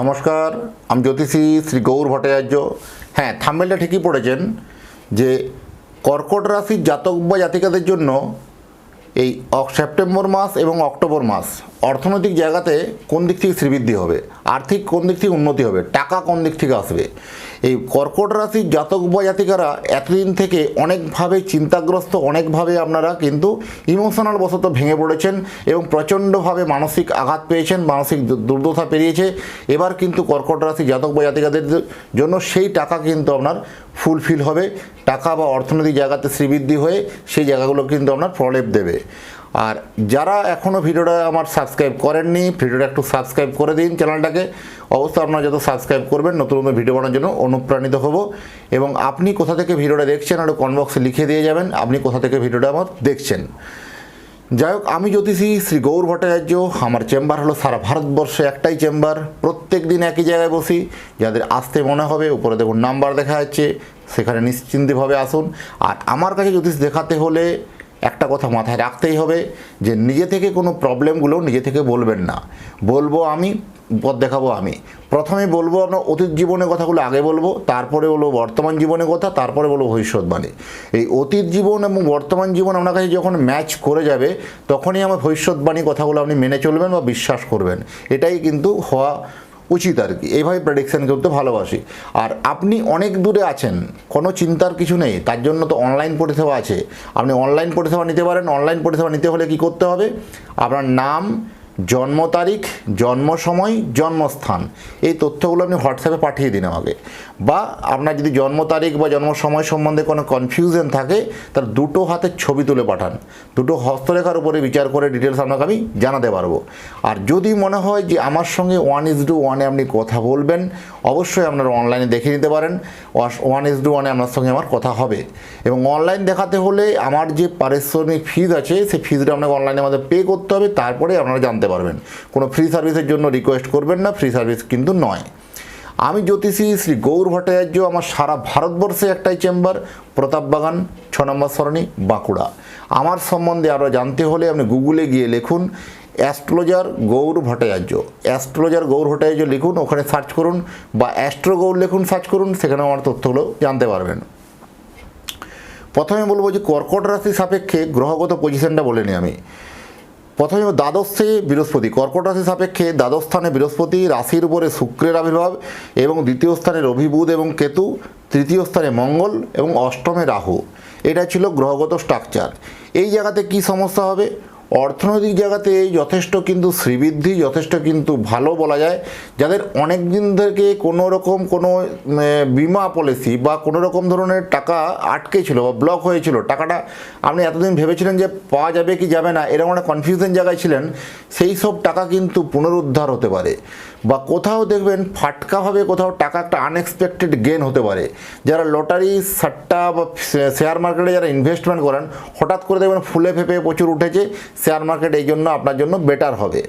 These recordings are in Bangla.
নমস্কার, আমি জ্যোতিষী শ্রী গৌর ভট্টাচার্য। হ্যাঁ থাম্বেলটা ঠিকই পড়েছেন যে কর্কট রাশির জাতক বা জাতিকাদের জন্য এই সেপ্টেম্বর মাস এবং অক্টোবর মাস অর্থনৈতিক জায়গাতে কোন দিক থেকে শ্রীবৃদ্ধি হবে? আর্থিক কোন দিক থেকে উন্নতি হবে? টাকা কোন দিক থেকে আসবে? এই কর্কট রাশির জাতক বা জাতিকারা এতদিন থেকে অনেকভাবে চিন্তাগ্রস্ত, অনেকভাবে আপনারা কিন্তু ইমোশনাল বশত ভেঙে পড়েছেন এবং প্রচণ্ডভাবে মানসিক আঘাত পেয়েছেন, মানসিক দুর্দশা পেরিয়েছে। এবার কিন্তু কর্কট রাশি জাতক বা জাতিকাদের জন্য সেই টাকা কিন্তু আপনার ফুলফিল হবে। টাকা বা অর্থনৈতিক জায়গাতে শ্রীবৃদ্ধি হয়ে সেই জায়গাগুলো কিন্তু আপনার প্রলেপ দেবে। আর যারা এখনও ভিডিওটা আমার সাবস্ক্রাইব করেননি, ভিডিওটা একটু সাবস্ক্রাইব করে দিন চ্যানেলটাকে অবশ্যই আপনারা যত সাবস্ক্রাইব করবেন, নতুন নতুন ভিডিও বানানোর জন্য অনুপ্রাণিত হব। এবং আপনি কোথা থেকে ভিডিওটা দেখছেন, আর কনবক্সে লিখে দিয়ে যাবেন, আপনি কোথা থেকে ভিডিওটা আমার দেখছেন। যাই হোক, আমি জ্যোতিষী শ্রী গৌর ভট্টাচার্য, আমার চেম্বার হলো সারা ভারতবর্ষে একটাই চেম্বার প্রত্যেক দিন একই জায়গায় বসি। যাদের আসতে মনে হবে, উপরে দেখুন নাম্বার দেখা যাচ্ছে, সেখানে নিশ্চিন্তভাবে আসুন। আর আমার কাছে জ্যোতিষ দেখাতে হলে একটা কথা মাথায় রাখতেই হবে যে নিজে থেকে কোনো প্রবলেমগুলো নিজে থেকে বলবেন না। বলব আমি, পথ দেখাবো আমি। প্রথমে বলব আপনার অতীত জীবনের কথাগুলো আগে বলব, তারপরে বলব বর্তমান জীবনের কথা, তারপরে বলব ভবিষ্যৎবাণী এই অতীত জীবন এবং বর্তমান জীবন আপনার কাছে যখন ম্যাচ করে যাবে, তখনই আমার ভবিষ্যৎবাণী কথাগুলো আপনি মেনে চলবেন বা বিশ্বাস করবেন। এটাই কিন্তু হওয়া উচিত আর কি। এইভাবে প্রেডিকশান করতে ভালোবাসি। আর আপনি অনেক দূরে আছেন, কোনো চিন্তার কিছু নেই, তার জন্য তো অনলাইন পরিষেবা আছে। আপনি অনলাইন পরিষেবা নিতে পারেন অনলাইন পরিষেবা নিতে হলে কি করতে হবে? আপনার নাম, জন্ম তারিখ, জন্ম সময়, জন্মস্থান, এই তথ্যগুলো আপনি হোয়াটসঅ্যাপে পাঠিয়ে দিন আমাকে। বা আপনার যদি জন্ম তারিখ বা জন্ম সময় সম্বন্ধে কোনো কনফিউশন থাকে তার দুটো হাতের ছবি তুলে পাঠান। দুটো হস্তরেখার উপরে বিচার করে ডিটেলস আপনাকে আমি জানাতে পারব। আর যদি মনে হয় যে আমার সঙ্গে ওয়ান ইজ টু ওয়ানে আপনি কথা বলবেন, অবশ্যই আপনারা অনলাইনে দেখে নিতে পারেন। ওয়ান ইজ টু ওয়ানে আপনার সঙ্গে আমার কথা হবে। এবং অনলাইন দেখাতে হলে আমার যে পারিশ্রমিক ফিজ আছে, সেই ফিজটা আপনাকে অনলাইনে আমাদের পে করতে হবে। তারপরে আপনারা জানতে পারবেন। কোনো ফ্রি সার্ভিসের জন্য রিকোয়েস্ট করবেন না ফ্রি সার্ভিস কিন্তু নয়। আমি জ্যোতিষী শ্রী গৌর ভট্টাচার্য, আমার সারা ভারতবর্ষে একটাই চেম্বার প্রতাপবাগান ছ নম্বর সরণি, বাঁকুড়া। আমার সম্বন্ধে আরও জানতে হলে আপনি গুগলে গিয়ে লিখুন, অ্যাস্ট্রোলজার গৌর ভট্টাচার্য। অ্যাস্ট্রোলজার গৌর ভট্টাচার্য লিখুন, ওখানে সার্চ করুন, বা অ্যাস্ট্রো গৌর লিখুন, সার্চ করুন সেখানে আমার তথ্যগুলো জানতে পারবেন। প্রথমে বলব যে কর্কট রাশি সাপেক্ষে গ্রহগত পজিশনটা বলে নিই আমি। প্রথমে দ্বাদশে বৃহস্পতি, কর্কট রাশি সাপেক্ষে দ্বাদশ স্থানে বৃহস্পতি, রাশির উপরে শুক্রের আবির্ভাব এবং দ্বিতীয় স্থানে রবি, বুধ এবং কেতু, তৃতীয় স্থানে মঙ্গল এবং অষ্টমে রাহু। এটা ছিল গ্রহগত স্ট্রাকচার এই জায়গাতে কি সমস্যা হবে? অর্থনৈতিক জায়গাতে যথেষ্ট কিন্তু শ্রীবৃদ্ধি, যথেষ্ট কিন্তু ভালো বলা যায়। যাদের অনেক দিন থেকে কোনো রকম কোনো বিমা পলিসি বা কোনো রকম ধরনের টাকা আটকে ছিল বা ব্লক হয়েছিল, টাকাটা আপনি এতদিন ভেবেছিলেন যে পাওয়া যাবে কি যাবে না, এরকম একটা কনফিউশন জায়গায় ছিলেন, সেই সব টাকা কিন্তু পুনরুদ্ধার হতে পারে। বা কোথাও দেখবেন ফাটকাভাবে কোথাও টাকা একটা আনএক্সপেক্টেড গেন হতে পারে। যারা লটারি সাট্টা বা শেয়ার মার্কেটে যারা ইনভেস্টমেন্ট করেন, হঠাৎ করে দেখবেন ফুলে ফেপে প্রচুর উঠেছে শেয়ার মার্কেট এই জন্য আপনার জন্য বেটার হবে।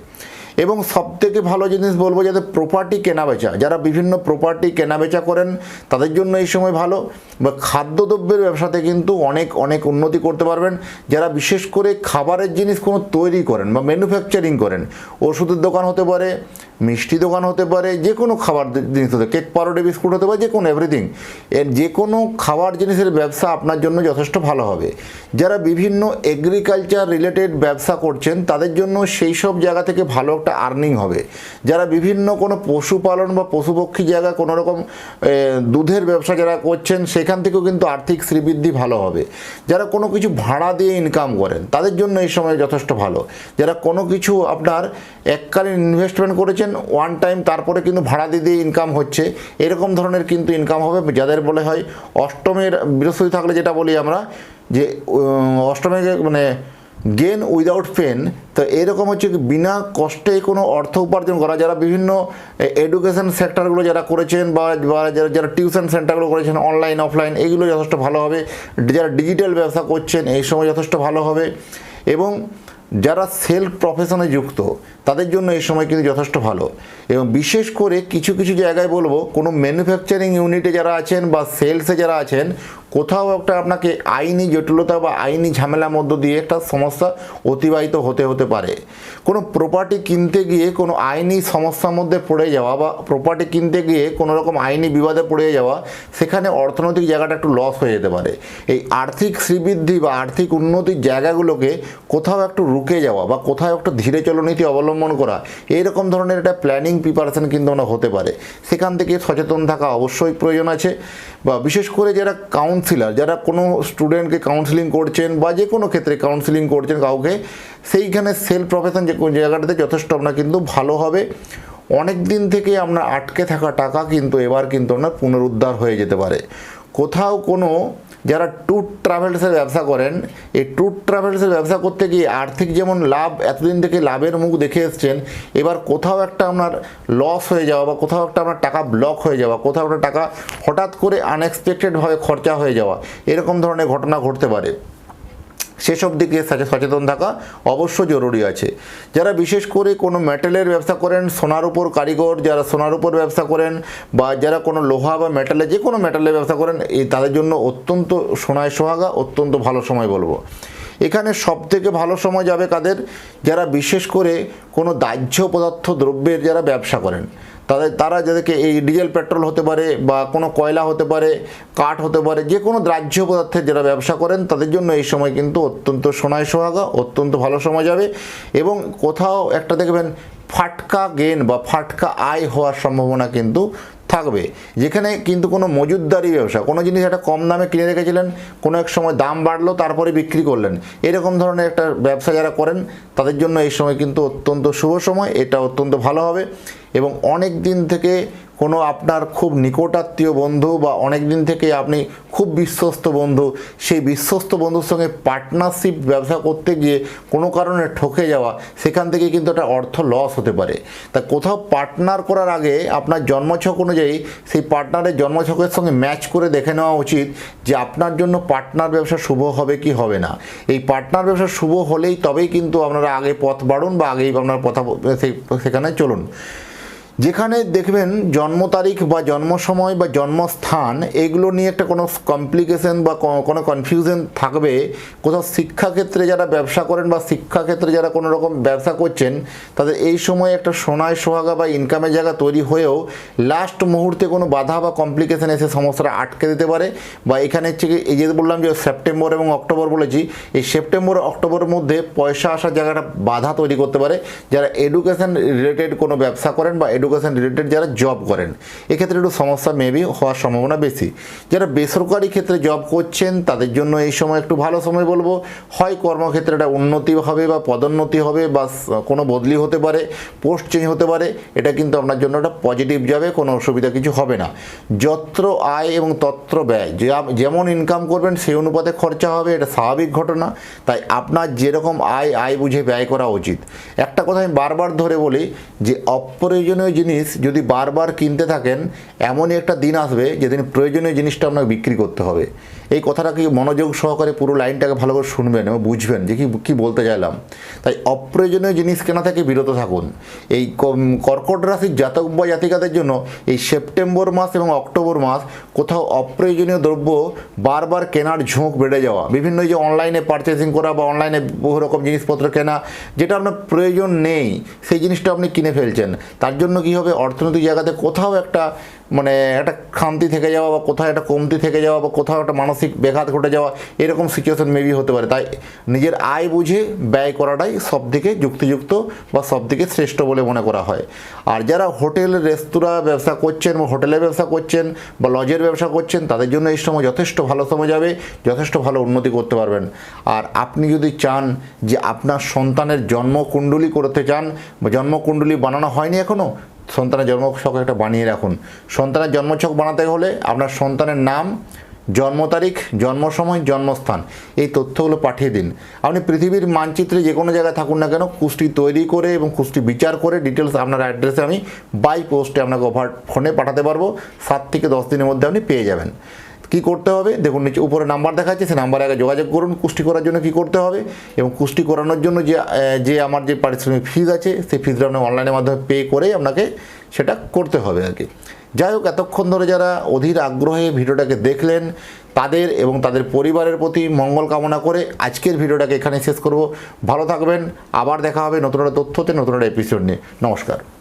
এবং সবথেকে ভালো জিনিস বলব যাদের প্রপার্টি কেনাবেচা, যারা বিভিন্ন প্রপার্টি কেনাবেচা করেন, তাদের জন্য এই সময় ভালো। বা খাদ্যদ্রব্যের ব্যবসাতে কিন্তু অনেক অনেক উন্নতি করতে পারবেন। যারা বিশেষ করে খাবারের জিনিস কোনো তৈরি করেন বা ম্যানুফ্যাকচারিং করেন, ওষুধের দোকান হতে পারে, মিষ্টি দোকান হতে পারে যে কোনো খাবার জিনিস হতে কেক পাউরুটি, বিস্কুট হতে পারে যে কোনো এভরিথিং এর যে কোনো খাবার জিনিসের ব্যবসা আপনার জন্য যথেষ্ট ভালো হবে। যারা বিভিন্ন এগ্রিকালচার রিলেটেড ব্যবসা করছেন, তাদের জন্য সেই সব জায়গা থেকে ভালো একটা আর্নিং হবে? যারা বিভিন্ন কোনো পশুপালন বা পশুপক্ষী জায়গা কোনো রকম দুধের ব্যবসা যারা করছেন, সেখান থেকেও কিন্তু আর্থিক শ্রীবৃদ্ধি ভালো হবে। যারা কোনো কিছু ভাড়া দিয়ে ইনকাম করেন, তাদের জন্য এই সময় যথেষ্ট ভালো। যারা কোনো কিছু আপনার এককালীন ইনভেস্টমেন্ট করেছেন ওয়ান টাইম তারপরে কিন্তু ভাড়া দিয়ে দিয়ে ইনকাম হচ্ছে, এরকম ধরনের কিন্তু ইনকাম হবে। যাদের বলে হয় অষ্টমের বৃহস্পতি থাকলে যেটা বলি আমরা, যে অষ্টমে মানে গেন উইদাউট পেন তো এরকম হচ্ছে কি বিনা কষ্টে কোনো অর্থ উপার্জন করা, যারা বিভিন্ন এডুকেশন সেক্টরগুলো যারা করেছেন বা যারা যারা টিউশন সেন্টারগুলো করেছেন অনলাইন অফলাইন এইগুলো যথেষ্ট ভালো হবে। যারা ডিজিটাল ব্যবসা করছেন, এই সময় যথেষ্ট ভালো হবে। এবং যারা সেলফ প্রফেশনে যুক্ত, তাদের জন্য এই সময় কিন্তু যথেষ্ট ভালো। এবং বিশেষ করে কিছু কিছু জায়গায় বলব, কোনো ম্যানুফ্যাকচারিং ইউনিটে যারা আছেন বা সেলসে যারা আছেন কোথাও একটা আপনাকে আইনি জটিলতা বা আইনি ঝামেলার মধ্য দিয়ে একটা সমস্যা অতিবাহিত হতে হতে পারে। কোনো প্রপার্টি কিনতে গিয়ে কোনো আইনি সমস্যার মধ্যে পড়ে যাওয়া বা প্রপার্টি কিনতে গিয়ে কোনো রকম আইনি বিবাদে পড়ে যাওয়া, সেখানে অর্থনৈতিক জায়গাটা একটু লস হয়ে যেতে পারে। এই আর্থিক শ্রীবৃদ্ধি বা আর্থিক উন্নতির জায়গাগুলোকে কোথাও একটু রুকে যাওয়া বা কোথাও একটু ধীরে চলনীতি অবলম্বন করা, এইরকম ধরনের একটা প্ল্যানিং প্রিপারেশন কিন্তু ওনা হতে পারে। সেখান থেকে সচেতন থাকা অবশ্যই প্রয়োজন আছে। বা বিশেষ করে যারা কাউন্সিলার যারা কোনো স্টুডেন্টকে কাউন্সিলিং করছেন বা যে কোনো ক্ষেত্রে কাউন্সিলিং করছেন কাউকে, সেইখানে সেল প্রফেশন যে কোনো জায়গাটাতে যথেষ্ট আপনার কিন্তু ভালো হবে। অনেক দিন থেকে আপনার আটকে থাকা টাকা কিন্তু এবার কিন্তু আপনার পুনরুদ্ধার হয়ে যেতে পারে। কোথাও কোনো যারা ট্যুর ট্রাভেলসের ব্যবসা করেন, এই ট্যুর ট্রাভেলসের ব্যবসা করতে গিয়ে আর্থিক যেমন লাভ এতদিন থেকে লাভের মুখ দেখে এসছেন, এবার কোথাও একটা আপনার লস হয়ে যাওয়া বা কোথাও একটা আপনার টাকা ব্লক হয়ে যাওয়া, কোথাও একটা টাকা হঠাৎ করে আনএক্সপেক্টেডভাবে খরচা হয়ে যাওয়া, এরকম ধরনের ঘটনা ঘটতে পারে। সেসব দিকে সচে- সচেতন থাকা অবশ্য জরুরি আছে। যারা বিশেষ করে কোনো মেটালের ব্যবসা করেন, সোনার উপর কারিগর, যারা সোনার উপর ব্যবসা করেন, বা যারা কোনো লোহা বা মেটালে যে কোনো মেটালের ব্যবসা করেন, এই তাদের জন্য অত্যন্ত সোনায় সোহাগা, অত্যন্ত ভালো সময় বলব। এখানে সব থেকে ভালো সময় যাবে কাদের? যারা বিশেষ করে কোনো দাহ্য পদার্থ দ্রব্যের যারা ব্যবসা করেন। তাদের তারা যাদেরকে এই ডিজেল পেট্রোল হতে পারে বা কোনো কয়লা হতে পারে, কাঠ হতে পারে, যে কোনো দ্রাহ্য পদার্থের যারা ব্যবসা করেন, তাদের জন্য এই সময় কিন্তু অত্যন্ত সোনায় সোহাগা, অত্যন্ত ভালো সময় যাবে। এবং কোথাও একটা দেখবেন ফাটকা গেন বা ফাটকা আয় হওয়ার সম্ভাবনা কিন্তু থাকবে। যেখানে কিন্তু কোনো মজুদদারি ব্যবসা, কোনো জিনিস একটা কম দামে কিনে রেখেছিলেন, কোনো এক সময় দাম বাড়লো, তারপরে বিক্রি করলেন। এরকম ধরনের একটা ব্যবসা যারা করেন, তাদের জন্য এই সময় কিন্তু অত্যন্ত শুভ সময়, এটা অত্যন্ত ভালো হবে। এবং অনেক দিন থেকে কোনো আপনার খুব নিকটাত্মীয় বন্ধু বা অনেক দিন থেকে আপনি খুব বিশ্বস্ত বন্ধু, সেই বিশ্বস্ত বন্ধুর সঙ্গে পার্টনারশিপ ব্যবসা করতে গিয়ে কোনো কারণে ঠকে যাওয়া, সেখান থেকে কিন্তু একটা অর্থ লস হতে পারে। তা কোথাও পার্টনার করার আগে আপনার জন্মছক অনুযায়ী সেই পার্টনারের জন্মছকের সঙ্গে ম্যাচ করে দেখে নেওয়া উচিত যে আপনার জন্য পার্টনার ব্যবসা শুভ হবে কি হবে না। এই পার্টনার ব্যবসা শুভ হলেই তবেই কিন্তু আপনারা আগে পথ বাড়ুন বা আগেই আপনার পথা সেখানে চলুন। যেখানে দেখবেন জন্ম তারিখ বা জন্ম সময় বা জন্মস্থান, এগুলো নিয়ে একটা কোনো কমপ্লিকেশন বা কোনো- কোনো কনফিউশন থাকবে। কোথাও শিক্ষাক্ষেত্রে যারা ব্যবসা করেন বা শিক্ষাক্ষেত্রে যারা কোনো রকম ব্যবসা করছেন, তাদের এই সময় একটা সোনায় সোহাগা বা ইনকামের জায়গা তৈরি হয়েও লাস্ট মুহূর্তে কোনো বাধা বা কমপ্লিকেশন এসে সমস্যাটা আটকে দিতে পারে। বা এখানে হচ্ছে এই যে বললাম যে সেপ্টেম্বর এবং অক্টোবর বলেছি, এই সেপ্টেম্বর অক্টোবরের মধ্যে পয়সা আসার জায়গাটা বাধা তৈরি করতে পারে। যারা এডুকেশন রিলেটেড কোনো ব্যবসা করেন বা এডুকেশন রিলেটেড যারা জব করেন, এক্ষেত্রে একটু সমস্যা মেবি হওয়ার সম্ভাবনা বেশি। যারা বেসরকারি ক্ষেত্রে জব করছেন, তাদের জন্য এই সময় একটু ভালো সময় বলব। হয় কর্মক্ষেত্রে একটা উন্নতি হবে বা পদোন্নতি হবে, বা কোনো বদলি হতে পারে পোস্ট চেঞ্জ হতে পারে, এটা কিন্তু আপনার জন্য একটা পজিটিভ যাবে, কোনো অসুবিধা কিছু হবে না। যত্র আয় এবং তত্র ব্যয় যেমন ইনকাম করবেন, সেই অনুপাতে খরচা হবে, এটা স্বাভাবিক ঘটনা। তাই আপনার যেরকম আয় আয় বুঝে ব্যয় করা উচিত। একটা কথা আমি বারবার ধরে বলি, যে অপ্রয়োজনীয় জিনিস যদি বারবার কিনতে থাকেন, এমনই একটা দিন আসবে যেদিন প্রয়োজনীয় জিনিসটা আপনাকে বিক্রি করতে হবে। এই কথাটা কি মনোযোগ সহকারে পুরো লাইনটাকে ভালো করে শুনবেন এবং বুঝবেন যে কি, কী বলতে চাইলাম। তাই অপ্রয়োজনীয় জিনিস কেনা থেকে বিরত থাকুন। এই কর্কট রাশির জাতক বা জাতিকাদের জন্য এই সেপ্টেম্বর মাস এবং অক্টোবর মাস কোথাও অপ্রয়োজনীয় দ্রব্য বারবার কেনার ঝোঁক বেড়ে যাওয়া। বিভিন্ন যে অনলাইনে পারচেসিং করা বা অনলাইনে বহু রকম জিনিসপত্র কেনা, যেটা আপনার প্রয়োজন নেই, সেই জিনিসটা আপনি কিনে ফেলছেন। তার জন্য কী হবে? অর্থনৈতিক জায়গাতে কোথাও একটা মানে একটা খামতি থেকে যাওয়া বা কোথাও একটা কমতি থেকে যাওয়া বা কোথাও একটা মানসিক ব্যাঘাত ঘটে যাওয়া, এরকম সিচুয়েশন মেবি হতে পারে। তাই নিজের আয় বুঝে ব্যয় করাটাই সব থেকে যুক্তিযুক্ত বা সব থেকে শ্রেষ্ঠ বলে মনে করা হয়। আর যারা হোটেল, রেস্তোরাঁ ব্যবসা করছেন বা হোটেলের ব্যবসা করছেন বা লজের ব্যবসা করছেন, তাদের জন্য এই সময় যথেষ্ট ভালো সময় যাবে, যথেষ্ট ভালো উন্নতি করতে পারবেন। আর আপনি যদি চান যে আপনার সন্তানের জন্মকুণ্ডলী করতে চান বা জন্মকুণ্ডলী বানানো হয়নি এখনও সন্তানের জন্মছক একটা বানিয়ে রাখুন। সন্তানের জন্মছক বানাতে হলে আপনার সন্তানের নাম, জন্ম তারিখ জন্ম সময় জন্মস্থান এই তথ্যগুলো পাঠিয়ে দিন। আপনি পৃথিবীর মানচিত্রে যে কোনো জায়গায় থাকুন না কেন, কুষ্টি তৈরি করে এবং কুষ্টি বিচার করে ডিটেলস আপনার অ্যাড্রেসে আমি বাই পোস্টে আপনাকে ওভার ফোনে পাঠাতে পারব। সাত থেকে দশ দিনের মধ্যে আপনি পেয়ে যাবেন। কি করতে হবে? দেখুন, নিচে উপরে নাম্বার দেখা যাচ্ছে সেই নাম্বারে আগে যোগাযোগ করুন, কুষ্টি করার জন্য কি করতে হবে? এবং কুষ্টি করানোর জন্য যে যে আমার যে পারিশ্রমিক ফিজ আছে, সেই ফিজটা আপনি অনলাইনের মাধ্যমে পে করেই আপনাকে সেটা করতে হবে আর কি যাই হোক, এতক্ষণ ধরে যারা অধীর আগ্রহে ভিডিওটাকে দেখলেন, তাদের এবং তাদের পরিবারের প্রতি মঙ্গল কামনা করে আজকের ভিডিওটাকে এখানে শেষ করব। ভালো থাকবেন, আবার দেখা হবে নতুন একটা তথ্যতে, নতুন একটা এপিসোড নিয়ে। নমস্কার।